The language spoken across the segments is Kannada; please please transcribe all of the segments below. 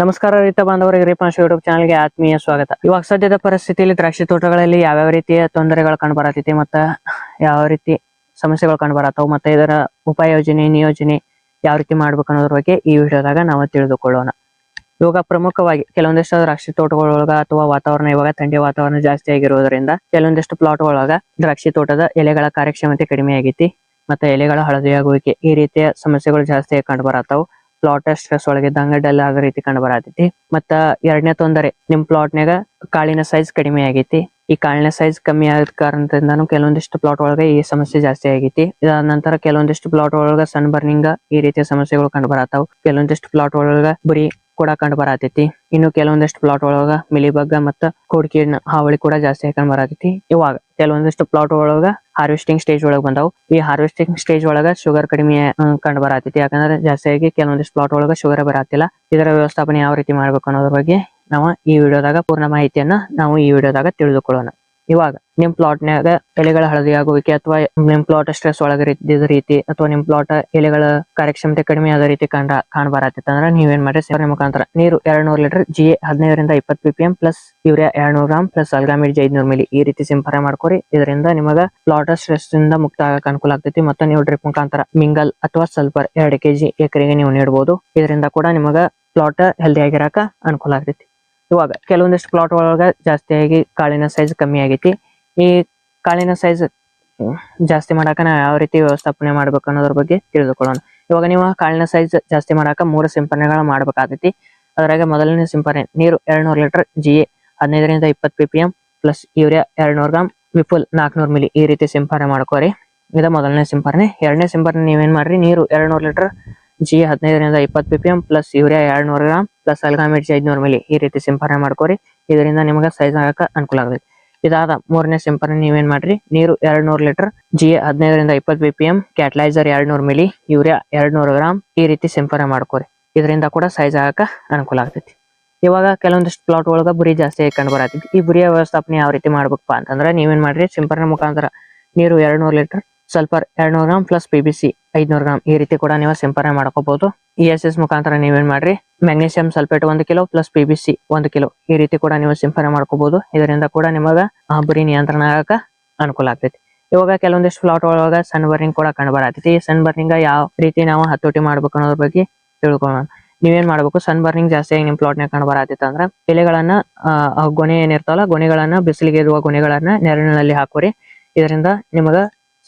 ನಮಸ್ಕಾರ ರೈತ ಬಾಂಧವರಿಗೆ ರೇಪಾಂಶ ಯೂಟ್ಯೂಬ್ ಚಾನಲ್ಗೆ ಆತ್ಮೀಯ ಸ್ವಾಗತ. ಇವಾಗ ಸದ್ಯದ ಪರಿಸ್ಥಿತಿಯಲ್ಲಿ ದ್ರಾಕ್ಷಿ ತೋಟಗಳಲ್ಲಿ ಯಾವ್ಯಾವ ರೀತಿಯ ತೊಂದರೆಗಳು ಕಂಡು ಬರತೈತಿ ಮತ್ತ ಯಾವ ರೀತಿ ಸಮಸ್ಯೆಗಳು ಕಂಡು ಬರತ್ತಾವ ಮತ್ತೆ ಇದರ ಉಪಯೋಜನೆ, ನಿಯೋಜನೆ ಯಾವ ರೀತಿ ಮಾಡ್ಬೇಕು ಅನ್ನೋದ್ರ ಬಗ್ಗೆ ಈ ವಿಡಿಯೋದಾಗ ನಾವು ತಿಳಿದುಕೊಳ್ಳೋಣ. ಇವಾಗ ಪ್ರಮುಖವಾಗಿ ಕೆಲವೊಂದಿಷ್ಟು ದ್ರಾಕ್ಷಿ ತೋಟಗಳೊಳಗ ಅಥವಾ ವಾತಾವರಣ ಇವಾಗ ಥಂಡಿ ವಾತಾವರಣ ಜಾಸ್ತಿ ಆಗಿರುವುದರಿಂದ ಕೆಲವೊಂದಿಷ್ಟು ಪ್ಲಾಟ್ ಒಳಗ ದ್ರಾಕ್ಷಿ ತೋಟದ ಎಲೆಗಳ ಕಾರ್ಯಕ್ಷಮತೆ ಕಡಿಮೆ ಆಗೈತಿ ಮತ್ತೆ ಎಲೆಗಳ ಹಳದಿಯಾಗುವಿಕೆ ಈ ರೀತಿಯ ಸಮಸ್ಯೆಗಳು ಜಾಸ್ತಿ ಕಂಡು ಬರತ್ತಾವ ಪ್ಲಾಟ್ ಸ್ಟ್ರೆಸ್ ಒಳಗಿದ್ದಂಗ ಡಲ್ ಆಗೋ ರೀತಿ ಕಂಡು ಬರತೈತಿ. ಮತ್ತ ಎರಡನೇ ತೊಂದರೆ, ನಿಮ್ ಪ್ಲಾಟ್ನ್ಯಾಗ ಕಾಳಿನ ಸೈಜ್ ಕಡಿಮೆ ಆಗೈತಿ. ಈ ಕಾಳಿನ ಸೈಜ್ ಕಮ್ಮಿ ಆದ ಕಾರಣದಿಂದಾನು ಕೆಲವೊಂದಿಷ್ಟು ಪ್ಲಾಟ್ ಒಳಗೆ ಈ ಸಮಸ್ಯೆ ಜಾಸ್ತಿ ಆಗೈತಿ. ಇದಾದ ನಂತರ ಕೆಲವೊಂದಿಷ್ಟು ಪ್ಲಾಟ್ ಒಳಗ ಸನ್ ಬರ್ನಿಂಗ್ ಈ ರೀತಿಯ ಸಮಸ್ಯೆಗಳು ಕಂಡು ಬರತಾವ್. ಕೆಲವೊಂದಿಷ್ಟು ಪ್ಲಾಟ್ ಒಳಗ ಬರೀ ಕೂಡ ಕಂಡು ಬರತೈತಿ. ಇನ್ನು ಕೆಲವೊಂದಿಷ್ಟು ಪ್ಲಾಟ್ ಒಳಗ ಮಿಲಿಬಗ್ಗ ಮತ್ತ ಕೋಡಿಕೀಡಿನ ಹಾವಳಿ ಕೂಡ ಜಾಸ್ತಿ ಕಂಡು ಬರತೈತಿ. ಇವಾಗ ಕೆಲವೊಂದಿಷ್ಟು ಪ್ಲಾಟ್ ಒಳಗ ಹಾರ್ವೆಸ್ಟಿಂಗ್ ಸ್ಟೇಜ್ ಒಳಗೆ ಬಂದವು. ಈ ಹಾರ್ವೆಸ್ಟಿಂಗ್ ಸ್ಟೇಜ್ ಒಳಗ ಶುಗರ್ ಕಡಿಮೆ ಕಂಡು ಬರತೈತಿ. ಯಾಕಂದ್ರೆ ಜಾಸ್ತಿಯಾಗಿ ಕೆಲವೊಂದಿಷ್ಟು ಪ್ಲಾಟ್ ಒಳಗ ಶುಗರ್ ಬರತ್ತಿಲ್ಲ ಇದರ ವ್ಯವಸ್ಥಾಪನೆ ಯಾವ ರೀತಿ ಮಾಡ್ಬೇಕು ಅನ್ನೋದ್ರ ಬಗ್ಗೆ ನಾವು ಈ ವಿಡಿಯೋದಾಗ ಪೂರ್ಣ ಮಾಹಿತಿಯನ್ನ ನಾವು ಈ ವಿಡಿಯೋದಾಗ ತಿಳಿದುಕೊಳ್ಳೋಣ. ಇವಾಗ ನಿಮ್ ಪ್ಲಾಟ್ನ್ಯಾಗ ಎಲೆಗಳ ಹಳದಿ ಆಗುವಿಕೆ ಅಥವಾ ನಿಮ್ ಪ್ಲಾಟ್ ಸ್ಟ್ರೆಸ್ ಒಳಗ ಇದ್ದಿದ ರೀತಿ ಅಥವಾ ನಿಮ್ ಪ್ಲಾಟ್ ಎಲೆಗಳ ಕಾರ್ಯಕ್ಷಮತೆ ಕಡಿಮೆ ಆದ ರೀತಿ ಕಂಡ ಕಾಣ ಬರತ್ತಿತ್ತು ಅಂದ್ರೆ ನೀವೇನ್ ಮಾಡ್ರಿ ಸೇವನೆ ಮುಖಾಂತರ. ನೀರು ಎರಡ್ ನೂರ್ ಲೀಟರ್ ಜಿ ಎ ಹದಿನೈದರಿಂದ ಇಪ್ಪತ್ P P M plus urea ಎರಡ್ ನೂರ್ ಗ್ರಾಮ್ ಪ್ಲಸ್ ಅಲ್ಗಾಮಿಡ್ ಐದ್ನೂರು ಮಿಲಿ ಈ ರೀತಿ ಸಿಂಪರಣೆ ಮಾಡ್ಕೊರಿ. ಇದರಿಂದ ನಿಮಗ ಪ್ಲಾಟ್ ಸ್ಟ್ರೆಸ್ ಇಂದ ಮುಕ್ತ ಆಗಕ್ಕೆ ಅನುಕೂಲ ಆಗ್ತೈತಿ ಮತ್ತೆ ನೀವು ಡ್ರಿಪ್ ಮುಖಾಂತರ ಮಿಂಗಲ್ ಅಥವಾ ಸಲ್ಫರ್ ಎರಡು ಕೆಜಿ ಎಕರೆಗೆ ನೀವು ನೀಡಬಹುದು ಇದರಿಂದ ಕೂಡ ನಿಮಗ ಪ್ಲಾಟ್ ಹೆಲ್ದಿ ಆಗಿರಾಕ ಅನುಕೂಲ ಆಗ್ತೈತಿ. ಇವಾಗ ಕೆಲವೊಂದಿಷ್ಟು ಪ್ಲಾಟ್ ಒಳಗ ಜಾಸ್ತಿಯಾಗಿ ಕಾಳಿನ ಸೈಜ್ ಕಮ್ಮಿ ಆಗೈತಿ. ಈ ಕಾಳಿನ ಸೈಜ್ ಜಾಸ್ತಿ ಮಾಡಾಕ ನಾವು ಯಾವ ರೀತಿ ವ್ಯವಸ್ಥಾಪನೆ ಮಾಡ್ಬೇಕು ಅನ್ನೋದ್ರ ಬಗ್ಗೆ ತಿಳಿದುಕೊಳ್ಳೋಣ. ಇವಾಗ ನೀವು ಕಾಳಿನ ಸೈಜ್ ಜಾಸ್ತಿ ಮಾಡಾಕ ಮೂರು ಸಿಂಪರಣೆಗಳು ಮಾಡ್ಬೇಕಾಗೈತಿ. ಅದ್ರಾಗ ಮೊದಲನೇ ಸಿಂಪರಣೆ ನೀರು ಎರಡ್ ನೂರ್ ಲೀಟರ್ ಜಿ ಎ ಹದಿನೈದರಿಂದ ಇಪ್ಪತ್ತು P P M plus urea ಎರಡ್ನೂರು ಗ್ರಾಮ್ ವಿಪುಲ್ ನಾಲ್ಕುನೂರು ಮಿಲಿ ಈ ರೀತಿ ಸಿಂಪರಣೆ ಮಾಡ್ಕೋರಿ. ಇದ ಮೊದಲನೇ ಸಿಂಪರಣೆ. ಎರಡನೇ ಸಿಂಪರಣೆ ನೀವೇನ್ ಮಾಡ್ರಿ? ನೀರು ಎರಡ್ ನೂರ್ ಲೀಟರ್ ಜಿ ಹದಿನೈದರಿಂದ ಇಪ್ಪತ್ತು ಪಿ ಎಂ ಪ್ಲಸ್ ಯೂರಿಯಾ ಎರಡು ನೂರು ಗ್ರಾಮ್ ಪ್ಲಸ್ ಅಲ್ಗಾಮಿರ್ಚಿ ಐದ್ನೂರು ಮಿಲಿ ಈ ರೀತಿ ಸಿಂಪರಣೆ ಮಾಡ್ಕೋರಿ ಇದರಿಂದ ನಿಮಗೆ ಸೈಜ್ ಆಗಕ್ಕೆ ಅನುಕೂಲ ಆಗುತ್ತೆ. ಇದಾದ ಮೂರನೇ ಸಿಂಪರಣೆ ನೀವೇನ್ ಮಾಡ್ರಿ? ನೀರು ಎರಡ್ ನೂರ್ ಲೀಟರ್ ಜಿ ಹದಿನೈದರಿಂದ ಇಪ್ಪತ್ತು ಪಿ ಪಿ ಎಂ ಕ್ಯಾಟಲೈಸರ್ ಎರಡ್ ಮಿಲಿ ಯೂರಿಯಾ ಎರಡ್ ನೂರು ಗ್ರಾಮ್ ಈ ರೀತಿ ಸಿಂಪರಣೆ ಮಾಡ್ಕೋರಿ ಇದರಿಂದ ಕೂಡ ಸೈಜ್ ಆಗಕ್ಕೆ ಅನುಕೂಲ ಆಗ್ತೈತಿ. ಇವಾಗ ಕೆಲವೊಂದಿಷ್ಟು ಪ್ಲಾಟ್ ಒಳಗ ಬುರಿ ಜಾಸ್ತಿ ಕಂಡು ಬರತೈತಿ. ಈ ಬುರಿಯ ವ್ಯವಸ್ಥಾಪನೆ ಯಾವ ರೀತಿ ಮಾಡ್ಬೇಕಪ್ಪ ಅಂತಂದ್ರೆ ನೀವೇನ್ ಮಾಡ್ರಿ? ಸಿಂಪರಣೆ ಮುಖಾಂತರ ನೀರು ಎರಡ್ ನೂರ್ ಲೀಟರ್ ಸಲ್ಫರ್ ಎರಡ್ನೂರು gram plus P B C ಐದ್ನೂರು ಗ್ರಾಮ್ ಈ ರೀತಿ ಕೂಡ ನೀವು ಸಿಂಪರಣೆ ಮಾಡ್ಕೋಬಹುದು ಇ ಎಸ್ ಎಸ್ ಮುಖಾಂತರ ನೀವೇನ್ ಮಾಡ್ರಿ? ಮ್ಯಾಗ್ನೀಷಿಯಂ ಸಲ್ಫೇಟ್ ಒಂದು kilo plus P B C ಒಂದು ಕಿಲೋ ಈ ರೀತಿ ಕೂಡ ನೀವು ಸಿಂಪರಣೆ ಮಾಡ್ಕೋಬಹುದು ಇದರಿಂದ ಕೂಡ ನಿಮಗ ಬುರಿ ನಿಯಂತ್ರಣ ಆಗಕ ಅನುಕೂಲ ಆಗ್ತೈತಿ. ಇವಾಗ ಕೆಲವೊಂದಿಷ್ಟು ಫ್ಲಾಟ್ ಒಳಗ ಸನ್ ಬರ್ನಿಂಗ್ ಕೂಡ ಕಂಡು ಬರತೈತಿ. ಸನ್ ಬರ್ನಿಂಗ್ ಯಾವ ರೀತಿ ನಾವು ಹತೋಟಿ ಮಾಡ್ಬೇಕು ಅನ್ನೋದ್ರ ಬಗ್ಗೆ ತಿಳ್ಕೊಳ್ಳೋಣ ನೀವೇನ್ ಮಾಡ್ಬೇಕು? ಸನ್ ಬರ್ನಿಂಗ್ ಜಾಸ್ತಿಯಾಗಿ ನಿಮ್ ಪ್ಲಾಟ್ ನಾಗ ಕಂಡು ಬರತೈತಿ ಅಂದ್ರೆ ಎಲೆಗಳನ್ನ ಗೊನೆ ಏನಿರ್ತಾವಲ್ಲ ಗೊನೆಗಳನ್ನ, ಬಿಸಿಲಿಗೆ ಇರುವ ಗೊನೆಗಳನ್ನ ನೆರಳಿನಲ್ಲಿ ಹಾಕೋರಿ ಇದರಿಂದ ನಿಮಗ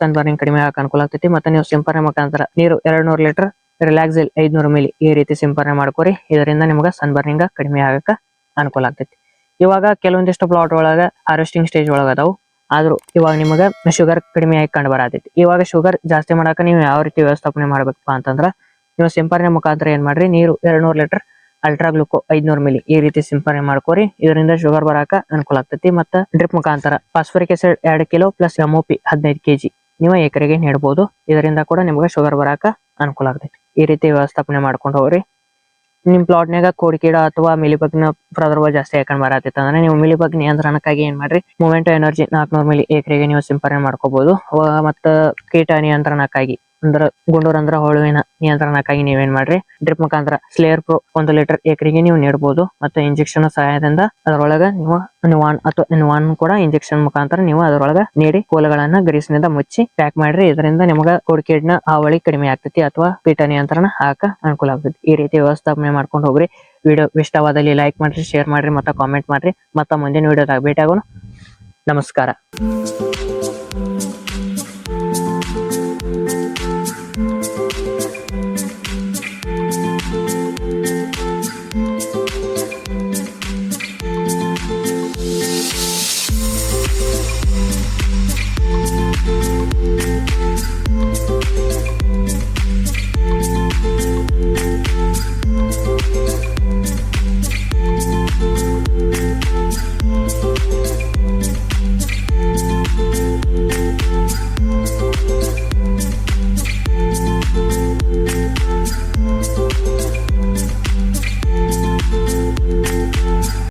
ಸನ್ ಬರ್ನಿಂಗ್ ಕಡಿಮೆ ಆಗಕ್ಕೆ ಅನುಕೂಲ ಆಗ್ತೈತಿ. ಮತ್ತೆ ನೀವು ಸಿಂಪರಣೆ ಮುಖಾಂತರ ನೀರು ಎರಡ್ ನೂರು ಲೀಟರ್, ರಿಲ್ಯಾಕ್ಸಿಲ್ ಐದ್ನೂರು ಮಿಲಿ ಈ ರೀತಿ ಸಿಂಪರಣೆ ಮಾಡ್ಕೋರಿ. ಇದರಿಂದ ನಿಮ್ಗೆ ಸನ್ ಬರ್ನಿಂಗ್ ಕಡಿಮೆ ಆಗಕ್ಕ ಅನುಕೂಲ ಆಗ್ತೈತಿ. ಇವಾಗ ಕೆಲವೊಂದಿಷ್ಟು ಪ್ಲಾಟ್ ಒಳಗ ಹಾರ್ವೆಸ್ಟಿಂಗ್ ಸ್ಟೇಜ್ ಒಳಗ ಅದಾವು. ಆದ್ರೂ ಇವಾಗ ನಿಮಗೆ ಶುಗರ್ ಕಡಿಮೆ ಆಗಿ ಕಂಡು ಬರತೈತಿ. ಇವಾಗ ಶುಗರ್ ಜಾಸ್ತಿ ಮಾಡಾಕ ನೀವು ಯಾವ ರೀತಿ ವ್ಯವಸ್ಥಾಪನೆ ಮಾಡ್ಬೇಕಪ್ಪ ಅಂತಂದ್ರ, ನೀವು ಸಿಂಪರಣೆ ಮುಖಾಂತರ ಏನ್ ಮಾಡ್ರಿ? ನೀರು ಎರಡ್ ನೂರ್ ಲೀಟರ್ ಅಲ್ಟ್ರಾ ಗ್ಲುಕೋ ಐದ್ನೂರು ಮಿಲಿ ಈ ರೀತಿ ಸಿಂಪರಣೆ ಮಾಡ್ಕೋರಿ. ಇದರಿಂದ ಶುಗರ್ ಬರಾಕ ಅನುಕೂಲ ಆಗ್ತೈತಿ. ಮತ್ತ ಡ್ರಿಪ್ ಮುಖಾಂತರ ಫಾಸ್ಫರಿಕ್ ಆಸಿಡ್ ಎರಡು ಕಿಲೋ ಪ್ಲಸ್ ಎಮ್ಒಪಿ ಹದಿನೈದು ಕೆಜಿ ನೀವು ಎಕರೆಗೆ ನೀಡಬಹುದು ಇದರಿಂದ ಕೂಡ ನಿಮ್ಗೆ ಶುಗರ್ ಬರಾಕ ಅನುಕೂಲ ಆಗ್ತೈತಿ. ಈ ರೀತಿ ವ್ಯವಸ್ಥಾಪನೆ ಮಾಡ್ಕೊಂಡು ಹೋಗ್ರಿ. ನಿಮ್ ಪ್ಲಾಟ್ನಾಗ ಕೋಡಿಕೀಡ ಅಥವಾ ಮಿಲಿಬಗ್ನ ಪ್ರಾದುರ್ಭಾವ ಜಾಸ್ತಿ ಹಾಕೊಂಡ್ ಬರತ್ತಿತ್ತು ಅಂದ್ರೆ ನೀವು ಮಿಲಿಬಗ್ ನಿಯಂತ್ರಣಕ್ಕಾಗಿ ಏನ್ ಮಾಡ್ರಿ? ಮೂಮೆಂಟ್ ಎನರ್ಜಿ ನಾಲ್ಕುನೂರು ಮಿಲಿ ಎಕರೆಗೆ ನೀವು ಸಿಂಪರಣೆ ಮಾಡ್ಕೋಬಹುದು ಮತ್ತ ಕೀಟ ನಿಯಂತ್ರಣಕ್ಕಾಗಿ ಅಂದ್ರ ಗುಂಡೂರ್ ಅಂದ್ರ ಹೋಳುವಿನ ನಿಯಂತ್ರಣಕ್ಕಾಗಿ ನೀವೇನ್ ಮಾಡ್ರಿ? ಡ್ರಿಪ್ ಮುಖಾಂತರ ಸ್ಲೇಯರ್ ಪ್ರೊ ಒಂದು ಲೀಟರ್ ಎಕರೆಗೆ ನೀವು ನೀಡಬಹುದು ಮತ್ತೆ ಇಂಜೆಕ್ಷನ್ ಸಹಾಯದಿಂದ ಅದರೊಳಗ ನೀವು ನಿವಾನ್ ಅಥವಾ ನಿವಾನ್ ಕೂಡ ಇಂಜೆಕ್ಷನ್ ಮುಖಾಂತರ ನೀವು ಅದರೊಳಗ ನೀಡಿ ಕೋಲಗಳನ್ನ ಗ್ರೀಸ್ನಿಂದ ಮುಚ್ಚಿ ಪ್ಯಾಕ್ ಮಾಡ್ರಿ. ಇದರಿಂದ ನಿಮಗ ನ ಹಾವಳಿ ಕಡಿಮೆ ಆಗ್ತೈತಿ ಅಥವಾ ಕೀಟ ನಿಯಂತ್ರಣ ಹಾಕ ಅನುಕೂಲ ಆಗ್ತೈತಿ. ಈ ರೀತಿ ವ್ಯವಸ್ಥಾಪನೆ ಮಾಡ್ಕೊಂಡು ಹೋಗ್ರಿ. ವಿಡಿಯೋ ಇಷ್ಟವಾದಲ್ಲಿ ಲೈಕ್ ಮಾಡ್ರಿ ಶೇರ್ ಮಾಡ್ರಿ, ಮತ್ತೆ ಕಾಮೆಂಟ್ ಮಾಡ್ರಿ. ಮತ್ತೆ ಮುಂದಿನ ವಿಡಿಯೋದಾಗ ಭೇಟಿ ಆಗೋಣ ನಮಸ್ಕಾರ.